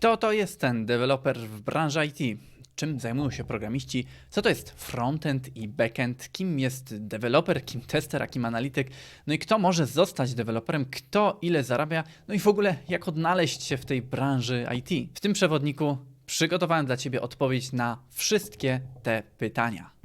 Kto to jest ten deweloper w branży IT? Czym zajmują się programiści? Co to jest frontend i backend? Kim jest deweloper, kim tester, a kim analityk? No i kto może zostać deweloperem? Kto ile zarabia? No i w ogóle jak odnaleźć się w tej branży IT? W tym przewodniku przygotowałem dla Ciebie odpowiedź na wszystkie te pytania.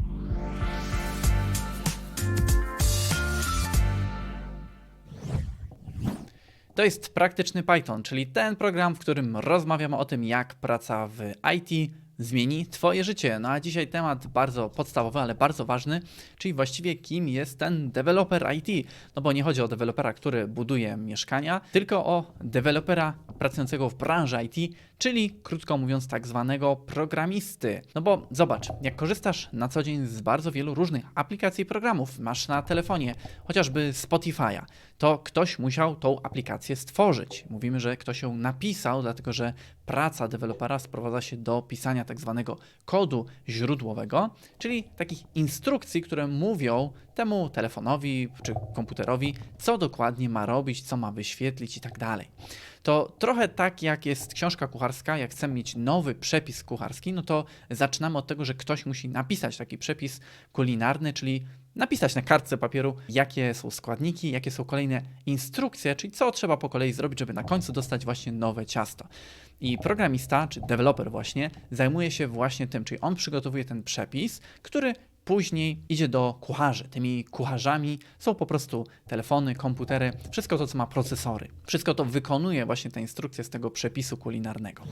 To jest praktyczny Python, czyli ten program, w którym rozmawiamy o tym, jak praca w IT zmieni Twoje życie. No a dzisiaj temat bardzo podstawowy, ale bardzo ważny, czyli właściwie kim jest ten deweloper IT. No bo nie chodzi o dewelopera, który buduje mieszkania, tylko o dewelopera pracującego w branży IT, czyli krótko mówiąc tak zwanego programisty. No bo zobacz, jak korzystasz na co dzień z bardzo wielu różnych aplikacji i programów, masz na telefonie chociażby Spotify'a, to ktoś musiał tą aplikację stworzyć. Mówimy, że ktoś ją napisał, dlatego że praca dewelopera sprowadza się do pisania tak zwanego kodu źródłowego, czyli takich instrukcji, które mówią temu telefonowi czy komputerowi, co dokładnie ma robić, co ma wyświetlić i tak dalej. To trochę tak jak jest książka kucharska, jak chcemy mieć nowy przepis kucharski, no to zaczynamy od tego, że ktoś musi napisać taki przepis kulinarny, czyli napisać na kartce papieru, jakie są składniki, jakie są kolejne instrukcje, czyli co trzeba po kolei zrobić, żeby na końcu dostać właśnie nowe ciasto. I programista, czy deweloper właśnie, zajmuje się właśnie tym, czyli on przygotowuje ten przepis, który później idzie do kucharzy. Tymi kucharzami są po prostu telefony, komputery, wszystko to, co ma procesory. Wszystko to wykonuje właśnie te instrukcje z tego przepisu kulinarnego.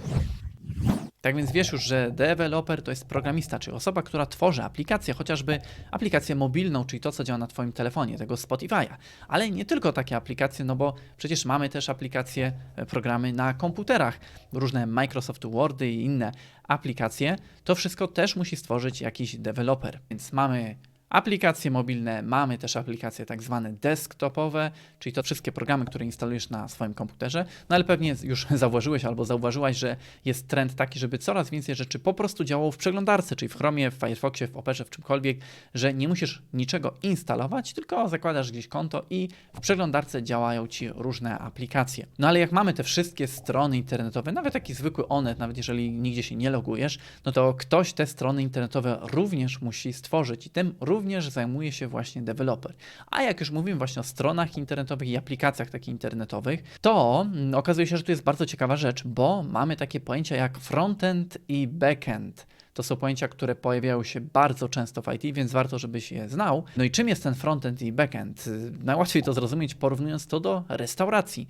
Tak więc wiesz już, że developer to jest programista, czyli osoba, która tworzy aplikację, chociażby aplikację mobilną, czyli to, co działa na Twoim telefonie, tego Spotify'a. Ale nie tylko takie aplikacje, no bo przecież mamy też aplikacje, e, programy na komputerach, różne Microsoft Wordy i inne aplikacje. To wszystko też musi stworzyć jakiś deweloper. Więc mamy aplikacje mobilne, mamy też aplikacje tak zwane desktopowe, czyli to wszystkie programy, które instalujesz na swoim komputerze. No ale pewnie już zauważyłeś albo zauważyłaś, że jest trend taki, żeby coraz więcej rzeczy po prostu działało w przeglądarce, czyli w Chromie, w Firefoxie, w Operze, w czymkolwiek, że nie musisz niczego instalować, tylko zakładasz gdzieś konto i w przeglądarce działają ci różne aplikacje. No ale jak mamy te wszystkie strony internetowe, nawet taki zwykły Onet, nawet jeżeli nigdzie się nie logujesz, no to ktoś te strony internetowe również musi stworzyć i tym również również zajmuje się właśnie deweloper. A jak już mówimy właśnie o stronach internetowych i aplikacjach takich internetowych, to mm, okazuje się, że tu jest bardzo ciekawa rzecz, bo mamy takie pojęcia jak frontend i backend. To są pojęcia, które pojawiają się bardzo często w IT, więc warto, żebyś je znał. No i czym jest ten frontend i backend? Najłatwiej to zrozumieć porównując to do restauracji.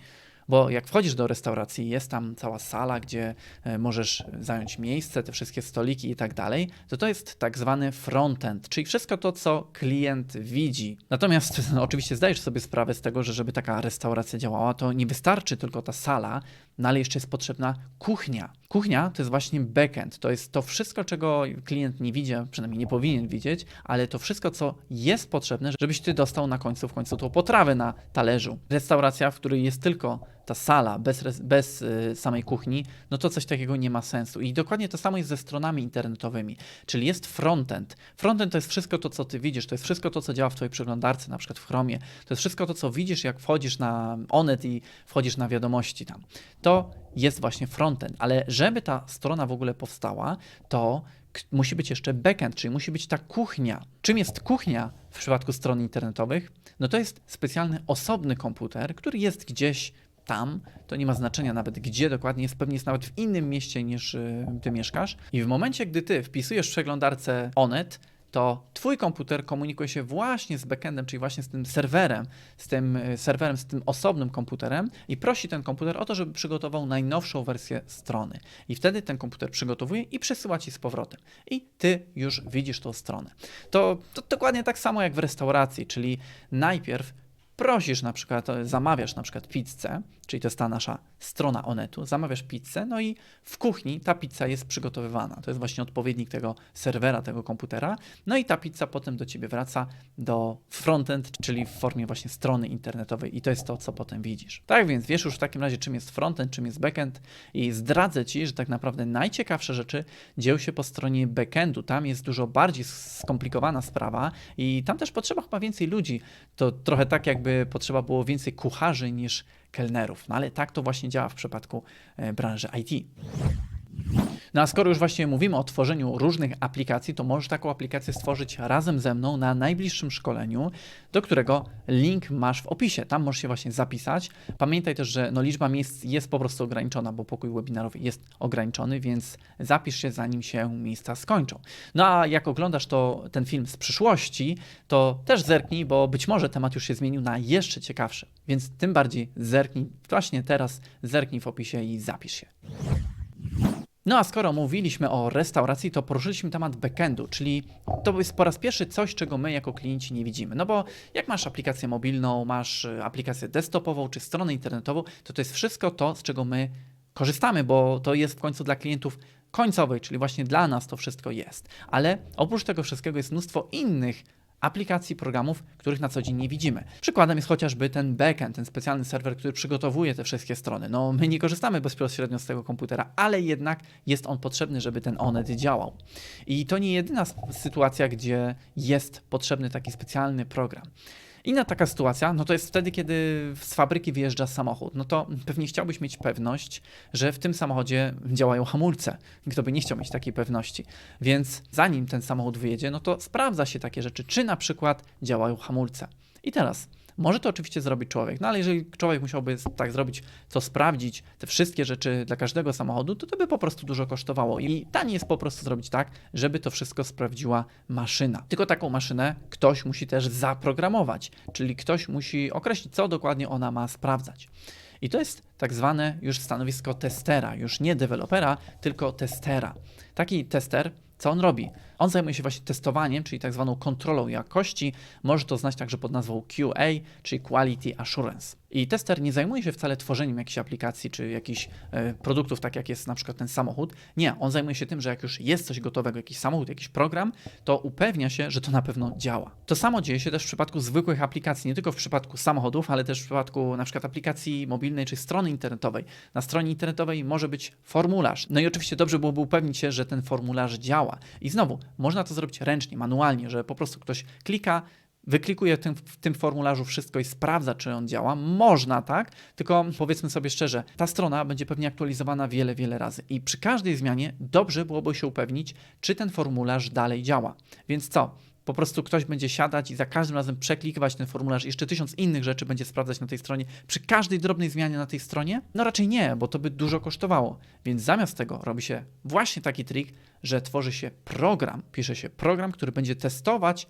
Bo jak wchodzisz do restauracji, jest tam cała sala, gdzie e, możesz zająć miejsce, te wszystkie stoliki i tak dalej, to to jest tak zwany frontend, czyli wszystko to, co klient widzi. Natomiast no, oczywiście zdajesz sobie sprawę z tego, że żeby taka restauracja działała, to nie wystarczy tylko ta sala, no ale jeszcze jest potrzebna kuchnia. Kuchnia to jest właśnie backend, to jest to wszystko, czego klient nie widzi, przynajmniej nie powinien widzieć, ale to wszystko, co jest potrzebne, żebyś ty dostał na końcu w końcu tą potrawę na talerzu. Restauracja, w której jest tylko ta sala bez, bez y, samej kuchni, no to coś takiego nie ma sensu. I dokładnie to samo jest ze stronami internetowymi, czyli jest frontend. Frontend to jest wszystko to, co ty widzisz, to jest wszystko to, co działa w twojej przeglądarce, na przykład w Chromie, to jest wszystko to, co widzisz, jak wchodzisz na Onet i wchodzisz na wiadomości tam. To jest właśnie frontend, ale żeby ta strona w ogóle powstała, to musi być jeszcze backend, czyli musi być ta kuchnia. Czym jest kuchnia w przypadku stron internetowych? No to jest specjalny osobny komputer, który jest gdzieś tam, to nie ma znaczenia nawet gdzie dokładnie jest, pewnie jest nawet w innym mieście niż y, ty mieszkasz. I w momencie, gdy ty wpisujesz w przeglądarce Onet, to Twój komputer komunikuje się właśnie z backendem, czyli właśnie z tym serwerem, z tym y, serwerem, z tym osobnym komputerem i prosi ten komputer o to, żeby przygotował najnowszą wersję strony. I wtedy ten komputer przygotowuje i przesyła Ci z powrotem. I Ty już widzisz tą stronę. To, to dokładnie tak samo jak w restauracji, czyli najpierw prosisz na przykład, zamawiasz na przykład pizzę, czyli to jest ta nasza strona Onetu, zamawiasz pizzę, no i w kuchni ta pizza jest przygotowywana. To jest właśnie odpowiednik tego serwera, tego komputera. No i ta pizza potem do ciebie wraca do frontend, czyli w formie właśnie strony internetowej i to jest to, co potem widzisz. Tak więc wiesz już w takim razie, czym jest frontend, czym jest backend i zdradzę ci, że tak naprawdę najciekawsze rzeczy dzieją się po stronie backendu. Tam jest dużo bardziej skomplikowana sprawa i tam też potrzeba chyba więcej ludzi. To trochę tak, jak jakby potrzeba było więcej kucharzy niż kelnerów. No ale tak to właśnie działa w przypadku e, branży IT. No a skoro już właśnie mówimy o tworzeniu różnych aplikacji, to możesz taką aplikację stworzyć razem ze mną na najbliższym szkoleniu, do którego link masz w opisie. Tam możesz się właśnie zapisać. Pamiętaj też, że no, liczba miejsc jest po prostu ograniczona, bo pokój webinarowy jest ograniczony, więc zapisz się zanim się miejsca skończą. No a jak oglądasz to, ten film z przyszłości, to też zerknij, bo być może temat już się zmienił na jeszcze ciekawszy. Więc tym bardziej zerknij właśnie teraz, zerknij w opisie i zapisz się. No a skoro mówiliśmy o restauracji, to poruszyliśmy temat backendu, czyli to jest po raz pierwszy coś, czego my jako klienci nie widzimy. No bo jak masz aplikację mobilną, masz y, aplikację desktopową czy stronę internetową, to to jest wszystko to, z czego my korzystamy, bo to jest w końcu dla klientów końcowych, czyli właśnie dla nas to wszystko jest. Ale oprócz tego wszystkiego jest mnóstwo innych aplikacji, programów, których na co dzień nie widzimy. Przykładem jest chociażby ten backend, ten specjalny serwer, który przygotowuje te wszystkie strony. No, my nie korzystamy bezpośrednio z tego komputera, ale jednak jest on potrzebny, żeby ten Onet działał. I to nie jedyna sytuacja, gdzie jest potrzebny taki specjalny program. Inna taka sytuacja, no to jest wtedy, kiedy z fabryki wyjeżdża samochód. No to pewnie chciałbyś mieć pewność, że w tym samochodzie działają hamulce. Kto by nie chciał mieć takiej pewności. Więc zanim ten samochód wyjedzie, no to sprawdza się takie rzeczy, czy na przykład działają hamulce. I teraz może to oczywiście zrobić człowiek, no ale jeżeli człowiek musiałby tak zrobić, co sprawdzić te wszystkie rzeczy dla każdego samochodu, to to by po prostu dużo kosztowało. I taniej jest po prostu zrobić tak, żeby to wszystko sprawdziła maszyna. Tylko taką maszynę ktoś musi też zaprogramować, czyli ktoś musi określić, co dokładnie ona ma sprawdzać. I to jest tak zwane już stanowisko testera, już nie dewelopera, tylko testera. Taki tester, co on robi? On zajmuje się właśnie testowaniem, czyli tak zwaną kontrolą jakości. Może to znać także pod nazwą QA, czyli Quality Assurance. I tester nie zajmuje się wcale tworzeniem jakiejś aplikacji czy jakichś e, produktów, tak jak jest na przykład ten samochód. Nie, on zajmuje się tym, że jak już jest coś gotowego, jakiś samochód, jakiś program, to upewnia się, że to na pewno działa. To samo dzieje się też w przypadku zwykłych aplikacji, nie tylko w przypadku samochodów, ale też w przypadku na przykład aplikacji mobilnej czy strony internetowej. Na stronie internetowej może być formularz. No i oczywiście dobrze byłoby upewnić się, że ten formularz działa. I znowu, można to zrobić ręcznie, manualnie, że po prostu ktoś klika, wyklikuje tym, w tym formularzu wszystko i sprawdza, czy on działa. Można tak, tylko powiedzmy sobie szczerze, ta strona będzie pewnie aktualizowana wiele, wiele razy i przy każdej zmianie dobrze byłoby się upewnić, czy ten formularz dalej działa. Więc co? Po prostu ktoś będzie siadać i za każdym razem przeklikiwać ten formularz, jeszcze tysiąc innych rzeczy będzie sprawdzać na tej stronie. Przy każdej drobnej zmianie na tej stronie? No raczej nie, bo to by dużo kosztowało. Więc zamiast tego robi się właśnie taki trik, że tworzy się program, pisze się program, który będzie testować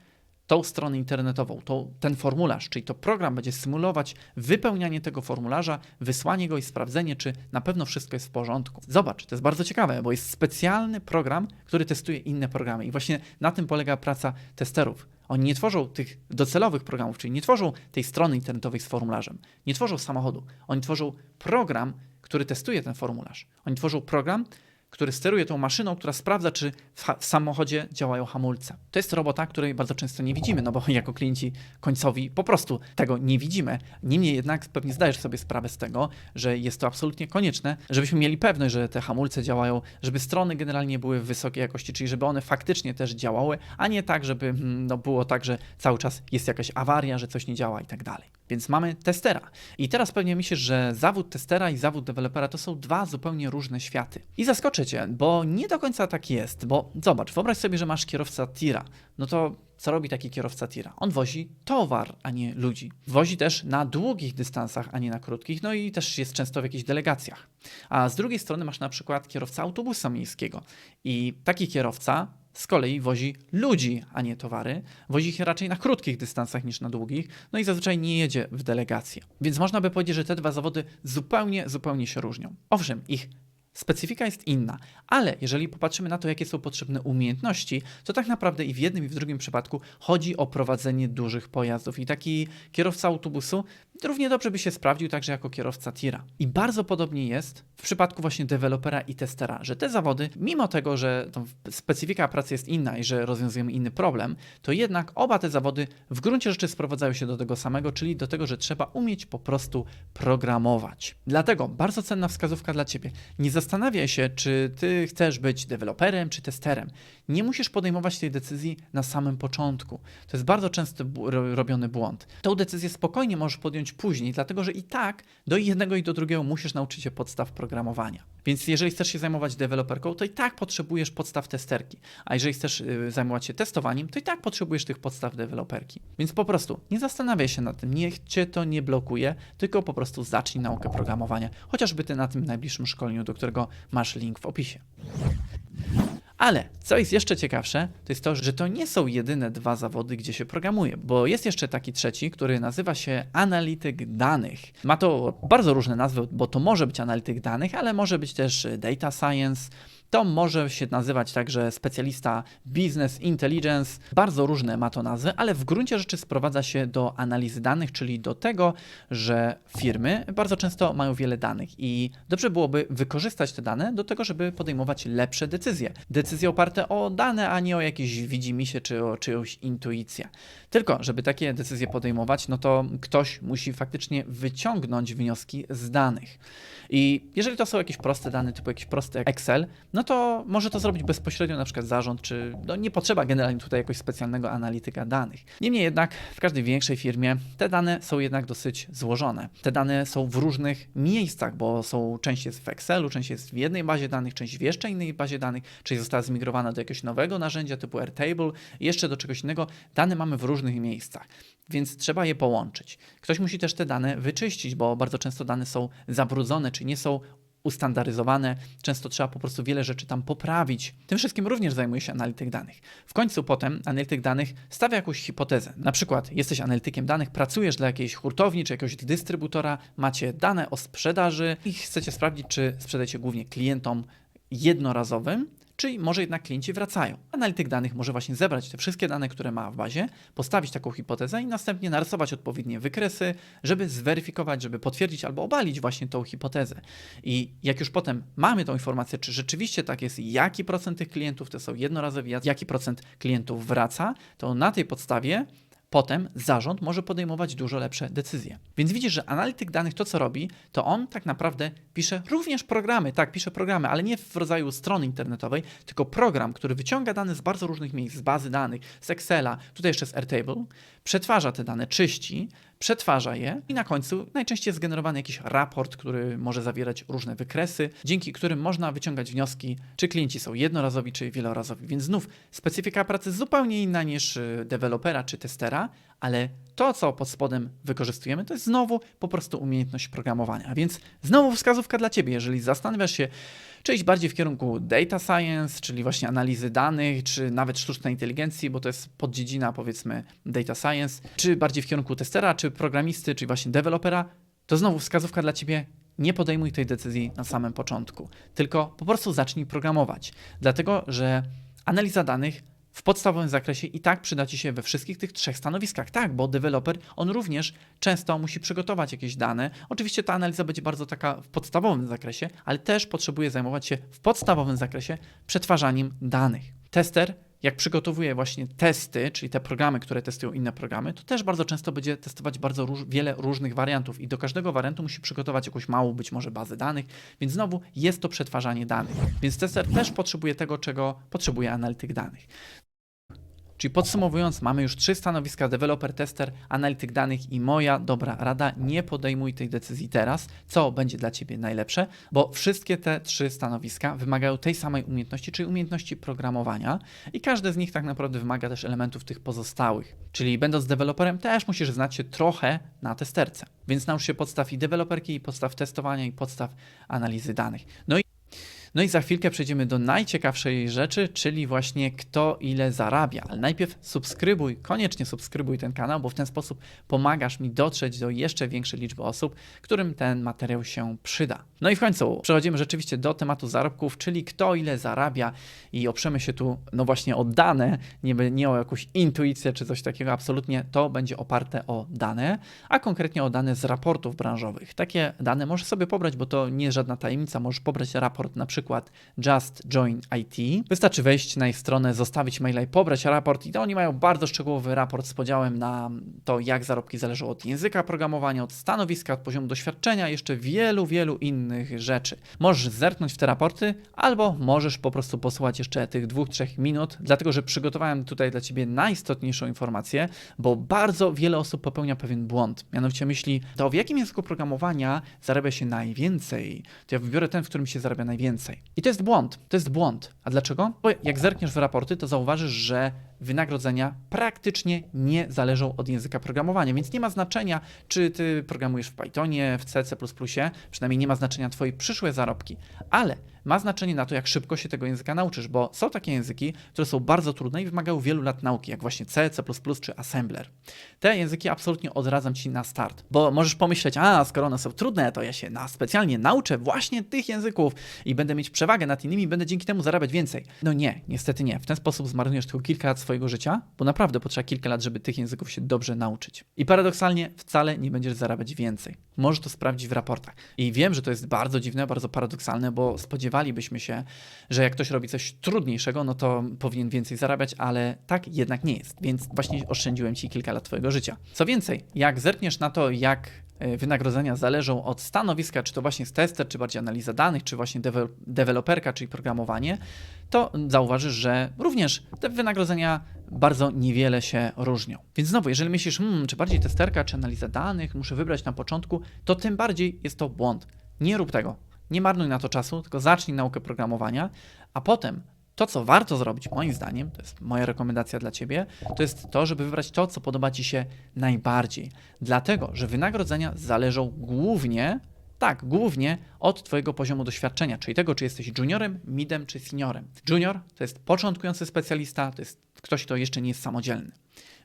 tą stronę internetową, to, ten formularz, czyli to program będzie symulować wypełnianie tego formularza, wysłanie go i sprawdzenie, czy na pewno wszystko jest w porządku. Zobacz, to jest bardzo ciekawe, bo jest specjalny program, który testuje inne programy i właśnie na tym polega praca testerów. Oni nie tworzą tych docelowych programów, czyli nie tworzą tej strony internetowej z formularzem, nie tworzą samochodu. Oni tworzą program, który testuje ten formularz. Oni tworzą program, który steruje tą maszyną, która sprawdza, czy w samochodzie działają hamulce. To jest robota, której bardzo często nie widzimy, no bo jako klienci końcowi po prostu tego nie widzimy. Niemniej jednak pewnie zdajesz sobie sprawę z tego, że jest to absolutnie konieczne, żebyśmy mieli pewność, że te hamulce działają, żeby strony generalnie były wysokiej jakości, czyli żeby one faktycznie też działały, a nie tak, żeby hmm, no, było tak, że cały czas jest jakaś awaria, że coś nie działa i tak dalej. Więc mamy testera. I teraz pewnie myślisz, że zawód testera i zawód dewelopera to są dwa zupełnie różne światy. I zaskoczę cię, bo nie do końca tak jest, bo zobacz, wyobraź sobie, że masz kierowca tira. No to co robi taki kierowca tira? On wozi towar, a nie ludzi. Wozi też na długich dystansach, a nie na krótkich, no i też jest często w jakichś delegacjach. A z drugiej strony masz na przykład kierowca autobusa miejskiego. I taki kierowca z kolei wozi ludzi, a nie towary. Wozi ich raczej na krótkich dystansach niż na długich, no i zazwyczaj nie jedzie w delegację. Więc można by powiedzieć, że te dwa zawody zupełnie, zupełnie się różnią. Owszem, ich Specyfika jest inna, ale jeżeli popatrzymy na to, jakie są potrzebne umiejętności, to tak naprawdę i w jednym, i w drugim przypadku chodzi o prowadzenie dużych pojazdów. I taki kierowca autobusu równie dobrze by się sprawdził także jako kierowca tira. I bardzo podobnie jest w przypadku właśnie dewelopera i testera, że te zawody, mimo tego, że specyfika pracy jest inna i że rozwiązujemy inny problem, to jednak oba te zawody w gruncie rzeczy sprowadzają się do tego samego, czyli do tego, że trzeba umieć po prostu programować. Dlatego bardzo cenna wskazówka dla Ciebie. Nie zastanawiaj się, czy Ty chcesz być deweloperem czy testerem. Nie musisz podejmować tej decyzji na samym początku. To jest bardzo często robiony błąd. Tą decyzję spokojnie możesz podjąć później, dlatego że i tak do jednego i do drugiego musisz nauczyć się podstaw programowania. Więc jeżeli chcesz się zajmować deweloperką, to i tak potrzebujesz podstaw testerki. A jeżeli chcesz y, zajmować się testowaniem, to i tak potrzebujesz tych podstaw deweloperki. Więc po prostu nie zastanawiaj się nad tym, niech cię to nie blokuje, tylko po prostu zacznij naukę programowania, chociażby ty na tym najbliższym szkoleniu, do którego masz link w opisie. Ale co jest jeszcze ciekawsze, to jest to, że to nie są jedyne dwa zawody, gdzie się programuje, bo jest jeszcze taki trzeci, który nazywa się analityk danych. Ma to bardzo różne nazwy, bo to może być analityk danych, ale może być też data science. To może się nazywać także specjalista business intelligence. Bardzo różne ma to nazwy, ale w gruncie rzeczy sprowadza się do analizy danych, czyli do tego, że firmy bardzo często mają wiele danych i dobrze byłoby wykorzystać te dane do tego, żeby podejmować lepsze decyzje. Decyzje oparte o dane, a nie o jakieś widzimisię czy o czyjąś intuicję. Tylko, żeby takie decyzje podejmować, no to ktoś musi faktycznie wyciągnąć wnioski z danych. I jeżeli to są jakieś proste dane, typu jakiś prosty Excel, no to może to zrobić bezpośrednio na przykład zarząd, czy no nie potrzeba generalnie tutaj jakoś specjalnego analityka danych. Niemniej jednak w każdej większej firmie te dane są jednak dosyć złożone. Te dane są w różnych miejscach, bo są część jest w Excelu, część jest w jednej bazie danych, część w jeszcze innej bazie danych, część została zmigrowana do jakiegoś nowego narzędzia typu Airtable, jeszcze do czegoś innego. Dane mamy w różnych miejscach, więc trzeba je połączyć. Ktoś musi też te dane wyczyścić, bo bardzo często dane są zabrudzone, czy nie są ustandaryzowane, często trzeba po prostu wiele rzeczy tam poprawić. Tym wszystkim również zajmuje się analityk danych. W końcu potem analityk danych stawia jakąś hipotezę. Na przykład jesteś analitykiem danych, pracujesz dla jakiejś hurtowni czy jakiegoś dystrybutora, macie dane o sprzedaży i chcecie sprawdzić, czy sprzedajecie głównie klientom jednorazowym, czy może jednak klienci wracają. Analityk danych może właśnie zebrać te wszystkie dane, które ma w bazie, postawić taką hipotezę i następnie narysować odpowiednie wykresy, żeby zweryfikować, żeby potwierdzić albo obalić właśnie tą hipotezę. I jak już potem mamy tą informację, czy rzeczywiście tak jest, jaki procent tych klientów to są jednorazowi, jaki procent klientów wraca, to na tej podstawie potem zarząd może podejmować dużo lepsze decyzje. Więc widzisz, że analityk danych to, co robi, to on tak naprawdę pisze również programy. Tak, pisze programy, ale nie w rodzaju strony internetowej, tylko program, który wyciąga dane z bardzo różnych miejsc, z bazy danych, z Excela, tutaj jeszcze z Airtable, przetwarza te dane, czyści, przetwarza je i na końcu najczęściej jest zgenerowany jakiś raport, który może zawierać różne wykresy, dzięki którym można wyciągać wnioski, czy klienci są jednorazowi, czy wielorazowi. Więc znów specyfika pracy zupełnie inna niż y, dewelopera czy testera, ale to, co pod spodem wykorzystujemy, to jest znowu po prostu umiejętność programowania. Więc znowu wskazówka dla Ciebie, jeżeli zastanawiasz się, czy iść bardziej w kierunku data science, czyli właśnie analizy danych, czy nawet sztucznej inteligencji, bo to jest poddziedzina powiedzmy data science, czy bardziej w kierunku testera, czy programisty, czy właśnie dewelopera, to znowu wskazówka dla Ciebie, nie podejmuj tej decyzji na samym początku, tylko po prostu zacznij programować. Dlatego, że analiza danych w podstawowym zakresie i tak przyda Ci się we wszystkich tych trzech stanowiskach. Tak, bo deweloper, on również często musi przygotować jakieś dane. Oczywiście ta analiza będzie bardzo taka w podstawowym zakresie, ale też potrzebuje zajmować się w podstawowym zakresie przetwarzaniem danych. Tester jak przygotowuje właśnie testy, czyli te programy, które testują inne programy, to też bardzo często będzie testować bardzo róż, wiele różnych wariantów i do każdego wariantu musi przygotować jakąś małą być może bazę danych, więc znowu jest to przetwarzanie danych. Więc tester też potrzebuje tego, czego potrzebuje analityk danych. Czyli podsumowując, mamy już trzy stanowiska: deweloper, tester, analityk danych i moja dobra rada: nie podejmuj tej decyzji teraz, co będzie dla ciebie najlepsze, bo wszystkie te trzy stanowiska wymagają tej samej umiejętności, czyli umiejętności programowania, i każde z nich tak naprawdę wymaga też elementów tych pozostałych. Czyli będąc deweloperem, też musisz znać się trochę na testerce. Więc naucz się podstaw i deweloperki, i podstaw testowania, i podstaw analizy danych. No i no i za chwilkę przejdziemy do najciekawszej rzeczy, czyli właśnie kto ile zarabia. Ale najpierw subskrybuj, koniecznie subskrybuj ten kanał, bo w ten sposób pomagasz mi dotrzeć do jeszcze większej liczby osób, którym ten materiał się przyda. No i w końcu przechodzimy rzeczywiście do tematu zarobków, czyli kto ile zarabia i oprzemy się tu, no właśnie o dane, nie, nie o jakąś intuicję czy coś takiego, absolutnie to będzie oparte o dane, a konkretnie o dane z raportów branżowych. Takie dane możesz sobie pobrać, bo to nie jest żadna tajemnica, możesz pobrać raport na przykład Just Join IT. Wystarczy wejść na ich stronę, zostawić maila i pobrać raport i to oni mają bardzo szczegółowy raport z podziałem na to, jak zarobki zależą od języka programowania, od stanowiska, od poziomu doświadczenia, jeszcze wielu, wielu innych rzeczy. Możesz zerknąć w te raporty, albo możesz po prostu posłuchać jeszcze tych dwóch, trzech minut, dlatego że przygotowałem tutaj dla Ciebie najistotniejszą informację, bo bardzo wiele osób popełnia pewien błąd. Mianowicie myśli, to w jakim języku programowania zarabia się najwięcej? To ja wybiorę ten, w którym się zarabia najwięcej. I to jest błąd. To jest błąd. A dlaczego? Bo jak zerkniesz w raporty, to zauważysz, że wynagrodzenia praktycznie nie zależą od języka programowania, więc nie ma znaczenia, czy ty programujesz w Pythonie, w C, C++, przynajmniej nie ma znaczenia twoje przyszłe zarobki, ale ma znaczenie na to, jak szybko się tego języka nauczysz, bo są takie języki, które są bardzo trudne i wymagają wielu lat nauki, jak właśnie C, C++ czy Assembler. Te języki absolutnie odradzam Ci na start, bo możesz pomyśleć, a skoro one są trudne, to ja się na specjalnie nauczę właśnie tych języków i będę mieć przewagę nad innymi będę dzięki temu zarabiać więcej. No nie, niestety nie. W ten sposób zmarnujesz tylko kilka lat swojego życia, bo naprawdę potrzeba kilka lat, żeby tych języków się dobrze nauczyć. I paradoksalnie wcale nie będziesz zarabiać więcej. Możesz to sprawdzić w raportach. I wiem, że to jest bardzo dziwne, bardzo paradoksalne, bo spodziewalibyśmy się, że jak ktoś robi coś trudniejszego, no to powinien więcej zarabiać, ale tak jednak nie jest. Więc właśnie oszczędziłem Ci kilka lat Twojego życia. Co więcej, jak zerkniesz na to, jak wynagrodzenia zależą od stanowiska, czy to właśnie jest tester, czy bardziej analiza danych, czy właśnie deweloperka, czyli programowanie, to zauważysz, że również te wynagrodzenia bardzo niewiele się różnią. Więc znowu, jeżeli myślisz, hmm, czy bardziej testerka, czy analiza danych, muszę wybrać na początku, to tym bardziej jest to błąd. Nie rób tego. Nie marnuj na to czasu, tylko zacznij naukę programowania, a potem to, co warto zrobić, moim zdaniem, to jest moja rekomendacja dla Ciebie, to jest to, żeby wybrać to, co podoba Ci się najbardziej. Dlatego, że wynagrodzenia zależą głównie, tak, głównie od Twojego poziomu doświadczenia, czyli tego, czy jesteś juniorem, midem czy seniorem. Junior to jest początkujący specjalista, to jest ktoś, kto jeszcze nie jest samodzielny.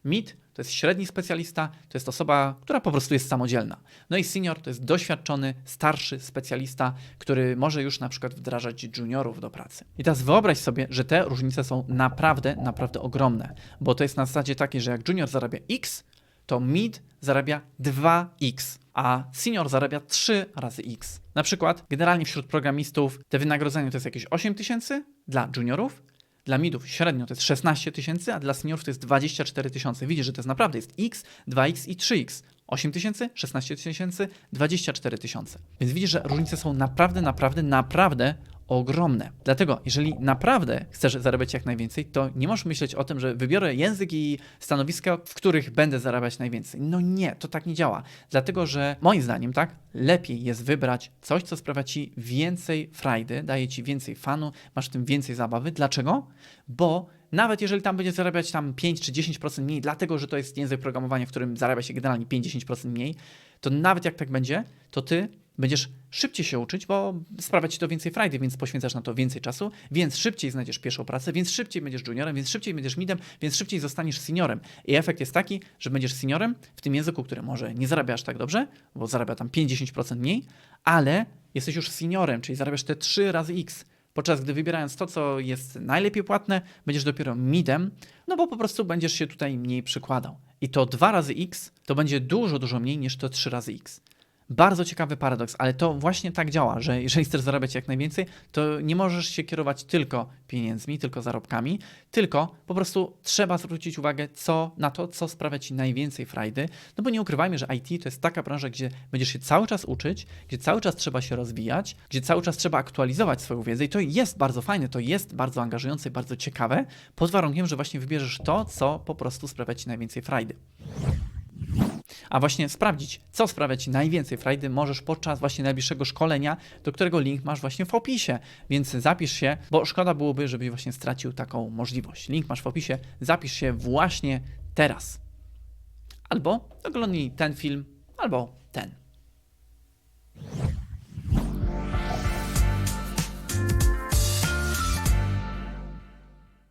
Mid to jest średni specjalista, to jest osoba, która po prostu jest samodzielna. No i senior to jest doświadczony, starszy specjalista, który może już na przykład wdrażać juniorów do pracy. I teraz wyobraź sobie, że te różnice są naprawdę, naprawdę ogromne, bo to jest na zasadzie takiej, że jak junior zarabia X, to mid zarabia 2x, a senior zarabia 3 razy x. Na przykład, generalnie wśród programistów te wynagrodzenie to jest jakieś 8 tysięcy dla juniorów, dla midów średnio to jest 16 tysięcy, a dla seniorów to jest 24 tysiące. Widzisz, że to jest naprawdę jest x, 2x i 3x. 8 tysięcy, 16 tysięcy, 24 tysiące. Więc widzisz, że różnice są naprawdę, naprawdę, naprawdę ogromne. Dlatego, jeżeli naprawdę chcesz zarabiać jak najwięcej, to nie możesz myśleć o tym, że wybiorę język i stanowiska, w których będę zarabiać najwięcej. No nie, to tak nie działa. Dlatego, że moim zdaniem, tak, lepiej jest wybrać coś, co sprawia ci więcej frajdy, daje ci więcej fanu, masz w tym więcej zabawy. Dlaczego? Bo nawet jeżeli tam będzie zarabiać tam 5 czy 10% mniej, dlatego że to jest język programowania, w którym zarabia się generalnie 5-10% mniej, to nawet jak tak będzie, to ty będziesz szybciej się uczyć, bo sprawia ci to więcej frajdy, więc poświęcasz na to więcej czasu, więc szybciej znajdziesz pierwszą pracę, więc szybciej będziesz juniorem, więc szybciej będziesz midem, więc szybciej zostaniesz seniorem. I efekt jest taki, że będziesz seniorem w tym języku, który może nie zarabiasz tak dobrze, bo zarabia tam 50% mniej, ale jesteś już seniorem, czyli zarabiasz te 3 razy x. Podczas gdy wybierając to, co jest najlepiej płatne, będziesz dopiero midem, no bo po prostu będziesz się tutaj mniej przykładał. I to 2 razy x to będzie dużo, dużo mniej niż to 3 razy x. Bardzo ciekawy paradoks, ale to właśnie tak działa, że jeżeli chcesz zarabiać jak najwięcej, to nie możesz się kierować tylko pieniędzmi, tylko zarobkami, tylko po prostu trzeba zwrócić uwagę co, na to, co sprawia ci najwięcej frajdy. No bo nie ukrywajmy, że IT to jest taka branża, gdzie będziesz się cały czas uczyć, gdzie cały czas trzeba się rozwijać, gdzie cały czas trzeba aktualizować swoją wiedzę i to jest bardzo fajne, to jest bardzo angażujące bardzo ciekawe, pod warunkiem, że właśnie wybierzesz to, co po prostu sprawia ci najwięcej frajdy a właśnie sprawdzić, co sprawia Ci najwięcej frajdy, możesz podczas właśnie najbliższego szkolenia, do którego link masz właśnie w opisie, więc zapisz się, bo szkoda byłoby, żebyś właśnie stracił taką możliwość. Link masz w opisie, zapisz się właśnie teraz. Albo oglądnij ten film, albo ten.